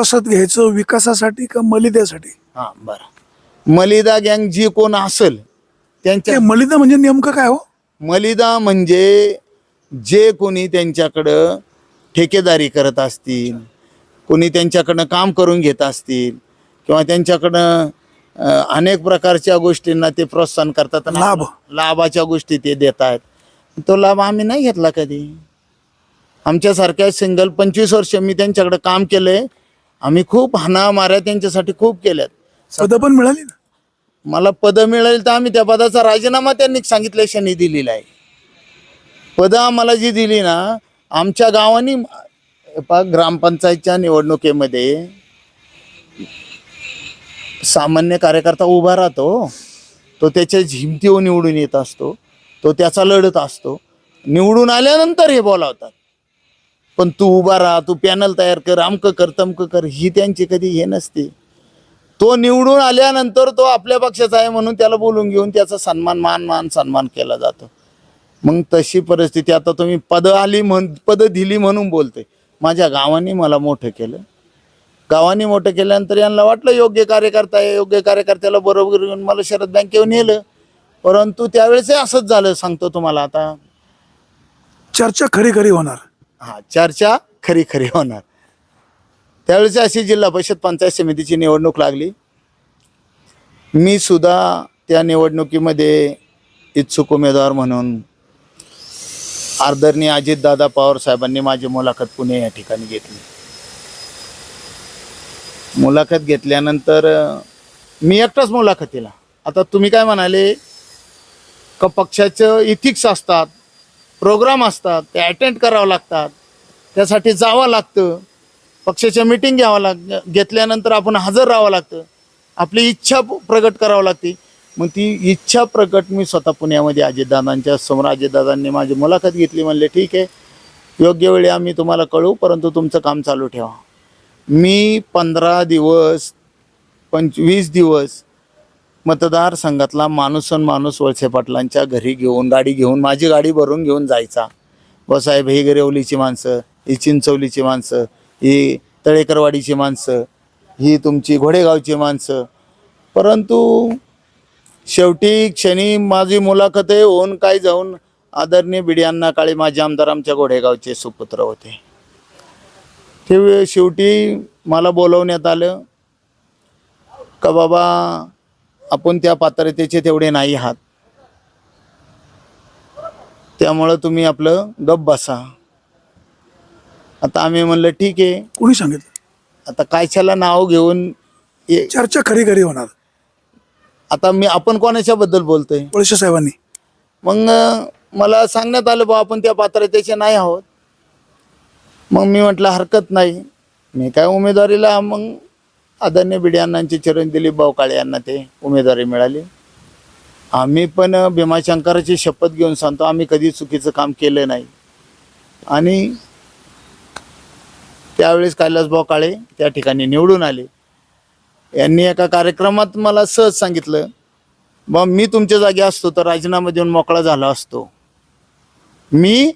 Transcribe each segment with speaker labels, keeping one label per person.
Speaker 1: विश्वासात घ्यायचं विकासासाठी का मलिद्यासाठी
Speaker 2: हा बरं. मलिदा गँग जी कोण असेल त्यांच्या
Speaker 1: मलिदा म्हणजे नेमकं काय हो?
Speaker 2: मलिदा म्हणजे जे कोणी त्यांच्याकडं ठेकेदारी करत असतील कोणी त्यांच्याकडनं काम करून घेत असतील किंवा त्यांच्याकडं अं, अनेक प्रकारच्या गोष्टींना ते प्रोत्साहन करतात
Speaker 1: लाभ.
Speaker 2: लाभाच्या गोष्टी ते देत आहेत तो लाभ आम्ही नाही घेतला कधी. आमच्यासारख्या सिंगल पंचवीस वर्ष मी त्यांच्याकडे काम केलंय आम्ही खूप हाना माऱ्या त्यांच्यासाठी खूप केल्यात.
Speaker 1: पदं पण मिळाली ना?
Speaker 2: मला पदं मिळेल तर आम्ही त्या पदाचा राजीनामा त्यांनी सांगितल्या क्षणी दिलेला आहे. पदं आम्हाला जी दिली ना आमच्या गावानी ग्रामपंचायतच्या निवडणुकीमध्ये सामान्य कार्यकर्ता उभा राहतो तो त्याच्या झिमतीवर निवडून येत असतो तो त्याचा लढत असतो. निवडून आल्यानंतर हे बोलावतात. पण तू उभा राहा तू पॅनल तयार कर अमक कर तमकं कर ही त्यांची कधी हे नसते. तो निवडून आल्यानंतर तो आपल्या पक्षाचा आहे म्हणून त्याला बोलून घेऊन त्याचा सन्मान मान मान सन्मान केला जातो. मग तशी परिस्थिती आता तुम्ही पद आली म्हण पद दिली म्हणून बोलते. माझ्या गावाने मला मोठं केलं. गावाने मोठं केल्यानंतर यांना वाटलं योग्य कार्यकर्ता आहे योग्य कार्यकर्त्याला बरोबर घेऊन मला शरद बँकेवर नेलं. परंतु त्यावेळेस असंच झालं सांगतो तुम्हाला आता.
Speaker 1: चर्चा खरी खरी होणार.
Speaker 2: हा चर्चा खरी खरी होणार. त्यावेळेस अशी जिल्हा परिषद पंचायत समितीची निवडणूक लागली. मी सुद्धा त्या निवडणुकीमध्ये इच्छुक उमेदवार म्हणून आदरणीय अजितदादा पवार साहेबांनी माझी मुलाखत पुणे या ठिकाणी घेतली. मुलाखत घेतल्यानंतर मी एकटाच मुलाखतीला. आता तुम्ही काय म्हणाले का पक्षाचं इथिक्स असतात प्रोग्राम असतात ते अटेंड करावं लागतात. त्यासाठी जावं लागतं. पक्षाच्या मिटिंग घ्यावं लाग घेतल्यानंतर आपण हजर राहावं लागतं. आपली इच्छा प्रकट प्रगट करावं लागते. मग ती इच्छा प्रकट मी स्वतः पुण्यामध्ये अजितदादांच्या समोर अजितदादांनी माझी मुलाखत घेतली म्हणले ठीक आहे. योग्य वेळी आम्ही तुम्हाला कळू परंतु तुमचं काम चालू ठेवा. मी पंधरा दिवस पंचवीस दिवस मतदारसंघातला माणूस आणि माणूस वळसे पाटलांच्या घरी घेऊन गाडी घेऊन माझी गाडी भरून घेऊन जायचा. व साहेब ही गरेवलीची माणसं ही चिंचवलीची माणसं ही तळेकरवाडीची माणसं ही तुमची घोडेगावची माणसं. परंतु शेवटी क्षणी माझी मुलाखत होऊन काय जाऊन आदरणीय बिडियांना काळी माझे आमदार आमच्या घोडेगावचे सुपुत्र होते. ते शेवटी मला बोलवण्यात आलं का बाबा आपण त्या पात्रतेचे तेवढे नाही आहात. त्यामुळं तुम्ही आपलं गप बसा. आता आम्ही म्हणलं ठीक आहे.
Speaker 1: कोणी सांगितलं?
Speaker 2: आता कायच्याला नाव घेऊन ये-
Speaker 1: चर्चा खरी खरी होणार.
Speaker 2: आता मी आपण कोणाच्या बद्दल बोलतोय?
Speaker 1: वळसे साहेबांनी.
Speaker 2: मग अं, मला सांगण्यात आलं बा आपण त्या पात्रतेचे नाही आहोत. मग मी म्हटलं हरकत नाही. मी काय उमेदवारीला मग आदरणीय बिडियांनांचे चिरण दिलीप भाऊ काळे यांना ते उमेदवारी मिळाली. आम्ही पण भीमाशंकराची शपथ घेऊन सांगतो आम्ही कधी चुकीचं काम केलं नाही. आणि त्यावेळेस कैलासभाऊ काळे त्या ठिकाणी निवडून आले. यांनी एका कार्यक्रमात मला सहज सांगितलं मग मी तुमच्या जागी असतो तर राजीनामा देऊन मोकळा झाला असतो. मी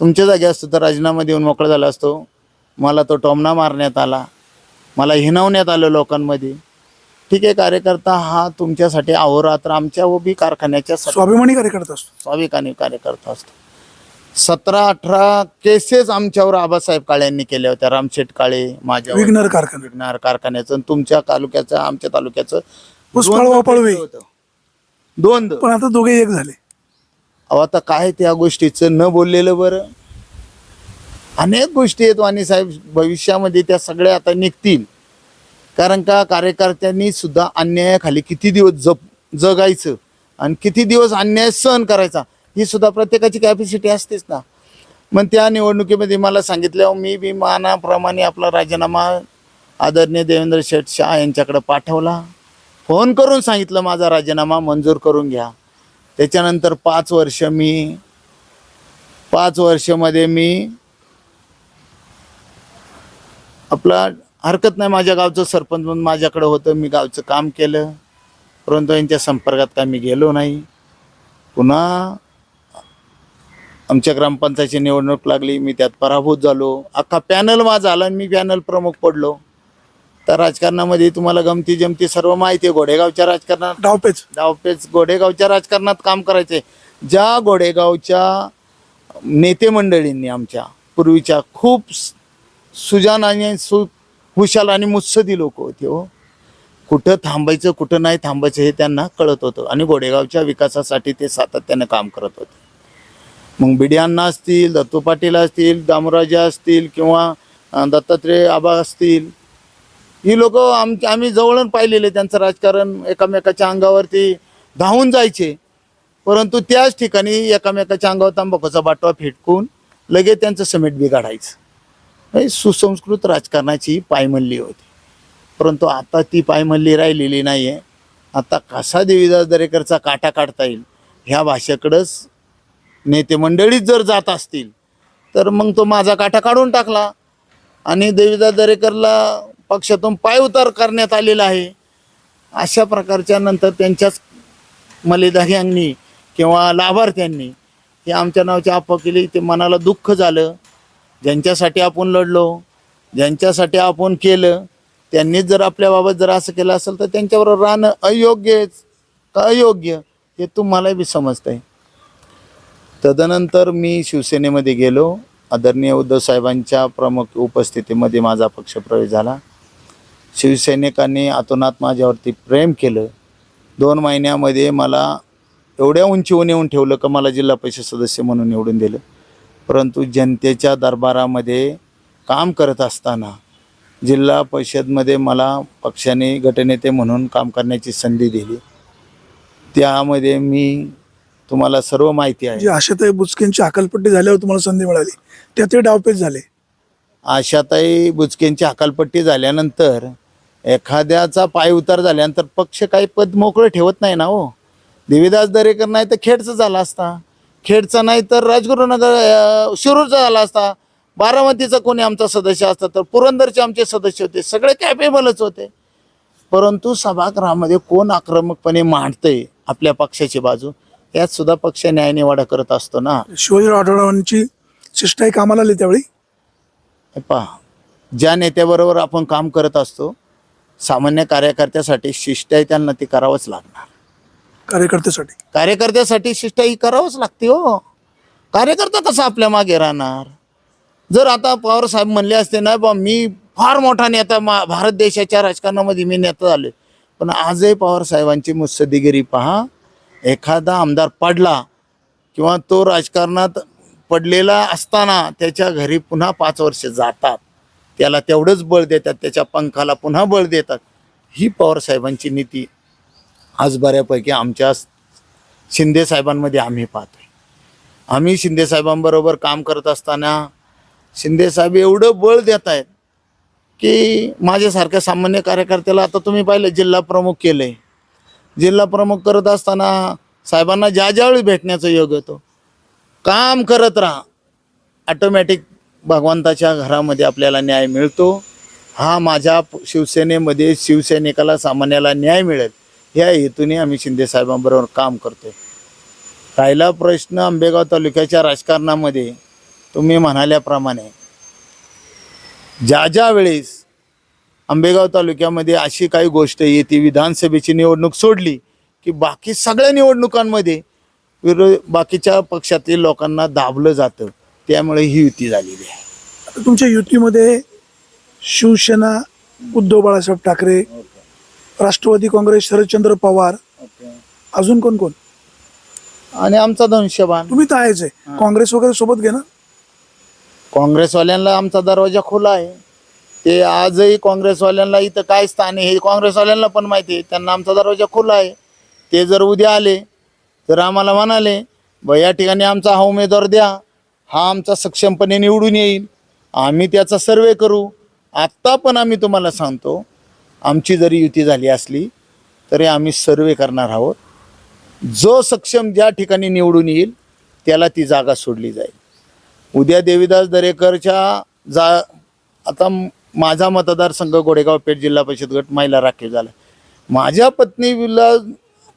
Speaker 2: तुमच्या जागी असतो तर राजीनामा देऊन मोकळा झाला असतो. मला तो टोमना मारण्यात आला. मला हिनवण्यात आलं लोकांमध्ये. ठीक आहे कार्यकर्ता हा तुमच्यासाठी अहोरात्र आमच्या उभी कारखान्याच्या सत-
Speaker 1: स्वाभिमानी कार्यकर्ता असतो.
Speaker 2: स्वाभिमानी कार्यकर्ता असतो. सतरा अठरा केसेस आमच्यावर आबासाहेब काळेंनी केल्या होत्या. रामशेठ काळे माझ्या
Speaker 1: विघ्नर कारखाना.
Speaker 2: विघ्नार कारखान्याचं आणि तुमच्या तालुक्याचं आमच्या तालुक्याचं होतं. द्वंद्व.
Speaker 1: पण आता दोघे एक झाले.
Speaker 2: अहो आता काय त्या गोष्टीचं? न बोललेलं बरं. अनेक गोष्टी आहेत वाणी साहेब. भविष्यामध्ये त्या सगळ्या आता निघतील. कारण का? कार्यकर्त्यांनी सुद्धा अन्यायाखाली किती दिवस जप जगायचं आणि किती दिवस अन्याय सहन करायचा ही सुद्धा प्रत्येकाची कॅपॅसिटी असतेच ना. मग त्या निवडणुकीमध्ये मला सांगितलं मी बी मानाप्रमाणे आपला राजीनामा आदरणीय देवेंद्र शेठ शाह यांच्याकडे पाठवला. फोन करून सांगितलं माझा राजीनामा मंजूर करून घ्या. त्याच्यानंतर पाच वर्ष मी पाच वर्षामध्ये मी आपला हरकत नाही माझ्या गावचं सरपंच म्हणून माझ्याकडे होतं. मी गावचं काम केलं. परंतु यांच्या संपर्कात काय मी गेलो नाही. पुन्हा आमच्या ग्रामपंचायतची निवडणूक लागली. मी त्यात पराभूत झालो. अख्खा पॅनल माझा आला आणि मी पॅनल प्रमुख पडलो. तर राजकारणामध्ये तुम्हाला गमती जमती सर्व माहिती आहे. घोडेगावच्या राजकारणात
Speaker 1: डावपेच.
Speaker 2: डावपेच. घोडेगावच्या राजकारणात काम करायचे. ज्या घोडेगावच्या नेते मंडळींनी आमच्या पूर्वीच्या खूप सुजान आणि सु हुशाल आणि मुत्सदी लोक होते हो. कुठं थांबायचं कुठं नाही थांबायचं हे त्यांना कळत होतं. आणि घोडेगावच्या विकासासाठी ते सातत्यानं काम करत होते. मग बिडियांना असतील दत्तू पाटील असतील दामराजे असतील किंवा दत्तात्रेय आबा असतील. ही लोक आम आम्ही जवळून पाहिलेले त्यांचं राजकारण एकामेकाच्या अंगावरती धावून जायचे. परंतु त्याच ठिकाणी एकामेकाच्या अंगावर तंबाखूचा बाटवा फेटकून लगेच त्यांचं समेट बिघाडायचं सुसंस्कृत राजकारणाची पायमल्ली होती. परंतु आता ती पायमल्ली राहिलेली नाही आहे आता कसा देवीदास दरेकरचा काटा काढता येईल? ह्या भाषेकडंच नेते मंडळीच जर जात असतील तर मग तो माझा काटा काढून टाकला. आणि देवीदास दरेकरला पक्षातून पायउतार करण्यात आलेला आहे. अशा प्रकारच्या नंतर त्यांच्याच मलेदाह्यांनी किंवा लाभार्थ्यांनी हे आमच्या नावाची अफवा केली. ते मनाला दुःख झालं. ज्यांच्यासाठी आपण लढलो ज्यांच्यासाठी आपण केलं त्यांनीच जर आपल्याबाबत जर असं केलं असेल तर त्यांच्याबरोबर राहणं अयोग्यच का अयोग्य? हे तुम्हाला बी आहे तदनंतर मी शिवसेनेमध्ये गेलो. आदरणीय उद्धव साहेबांच्या प्रमुख उपस्थितीमध्ये माझा पक्षप्रवेश झाला. शिवसैनिकांनी अतोनात माझ्यावरती प्रेम केलं. दोन महिन्यामध्ये मला एवढ्या उंचीहून येऊन ठेवलं का मला जिल्हा परिषद सदस्य म्हणून निवडून दिलं. परंतु जनतेच्या दरबारामध्ये काम करत असताना जिल्हा परिषदमध्ये मला पक्षाने गटनेते म्हणून काम करण्याची संधी दिली. त्यामध्ये मी तुम्हाला सर्व माहिती आहे.
Speaker 1: जी आशाताई बुचकेंची अकलपट्टी झाल्यावर तुम्हाला संधी मिळाली. त्यात ते डावपेच झाले.
Speaker 2: आशाताई बुचकेंची हकालपट्टी झाल्यानंतर एखाद्याचा पाय उतार झाल्यानंतर पक्ष काही पद मोकळं ठेवत नाही ना हो. देवीदास दरेकर नाही तर खेडचा झाला असता. खेडचा नाही तर राजगुरुनगर शिरूरचा झाला असता. बारामतीचा कोणी आमचा सदस्य असता तर पुरंदरचे आमचे सदस्य होते. सगळे कॅपेबलच होते. परंतु सभागृहामध्ये कोण आक्रमकपणे मांडतंय आपल्या पक्षाची बाजू यात सुद्धा पक्ष न्यायनिवाडा करत असतो ना.
Speaker 1: शिवाजीराव आढळरावांची शिष्टाई कामाला आली त्यावेळी?
Speaker 2: पहा ज्या नेत्याबरोबर आपण काम करत असतो सामान्य कार्यकर्त्यासाठी शिष्टाई त्यांना ती करावंच लागणार.
Speaker 1: कार्यकर्त्यासाठी.
Speaker 2: कार्यकर्त्यासाठी शिष्ट ही करावंच लागते हो. कार्यकर्ता कसा आपल्या मागे राहणार? जर आता पवार साहेब म्हणले असते ना बा मी फार मोठा नेता मा भारत देशाच्या राजकारणामध्ये मी नेता झाले पण आजही पवार साहेबांची मुत्सद्दीगिरी पहा. एखादा आमदार पडला किंवा तो राजकारणात पडलेला असताना त्याच्या घरी पुन्हा पाच वर्ष जातात. त्याला तेवढंच बळ देतात त्याच्या पंखाला पुन्हा बळ देतात. ही पवार साहेबांची नीती आज बऱ्यापैकी आमच्या शिंदे साहेबांमध्ये आम्ही पाहतो आम्ही शिंदे साहेबांबरोबर काम करत असताना शिंदे साहेब एवढं बळ देत आहेत की माझ्यासारख्या सामान्य कार्यकर्त्याला आता तुम्ही पाहिलं जिल्हा प्रमुख आहे जिल्हा प्रमुख करत असताना साहेबांना ज्या ज्यावेळी भेटण्याचा योग येतो काम करत राहा. ऑटोमॅटिक भगवंताच्या घरामध्ये आपल्याला न्याय मिळतो. हा माझ्या शिवसेनेमध्ये शिवसैनिकाला सामान्याला न्याय मिळेल. या हेतूने आम्ही शिंदे साहेबांबरोबर काम करतोय. राहिला प्रश्न आंबेगाव तालुक्याच्या राजकारणामध्ये तुम्ही म्हणाल्याप्रमाणे ज्या ज्या वेळेस आंबेगाव तालुक्यामध्ये अशी काही गोष्ट येते विधानसभेची निवडणूक सोडली की बाकी सगळ्या निवडणुकांमध्ये विरोध बाकीच्या पक्षातील लोकांना दाबलं जातं त्यामुळे ही युती झालेली आहे.
Speaker 1: तुमच्या युतीमध्ये शिवसेना उद्धव बाळासाहेब ठाकरे राष्ट्रवादी काँग्रेस शरदचंद्र पवार. अजून कोण कोण?
Speaker 2: आणि आमचा धनुष्यबाण.
Speaker 1: तुम्ही तर आहेच आहे. काँग्रेस वगैरे सोबत घे ना.
Speaker 2: काँग्रेसवाल्यांना आमचा दरवाजा खुला आहे. ते आजही काँग्रेसवाल्यांना इथं काय स्थान आहे हे काँग्रेसवाल्यांना पण माहिती आहे. त्यांना आमचा दरवाजा खुला आहे. ते जर उद्या आले तर आम्हाला म्हणाले ब या ठिकाणी आमचा हा उमेदवार द्या. हा आमचा सक्षमपणे निवडून येईल. आम्ही त्याचा सर्वे करू. आत्ता पण आम्ही तुम्हाला सांगतो आमची जरी युती झाली असली तरी आम्ही सर्वे करणार आहोत. जो सक्षम ज्या ठिकाणी निवडून येईल त्याला ती जागा सोडली जाईल. उद्या देवीदास दरेकरच्या जा आता माझा मतदारसंघ गोडेगाव पेठ जिल्हा परिषद गट महिला राखीव झाला. माझ्या पत्नीला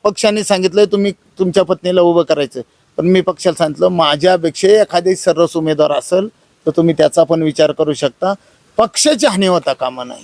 Speaker 2: पक्षाने सांगितलं तुम्ही तुमच्या पत्नीला उभं करायचं. पण मी पक्षाला सांगितलं माझ्यापेक्षा एखादी सर्रस उमेदवार असेल तर तुम्ही त्याचा पण विचार करू शकता. पक्षाची हानी होता कामा नाही.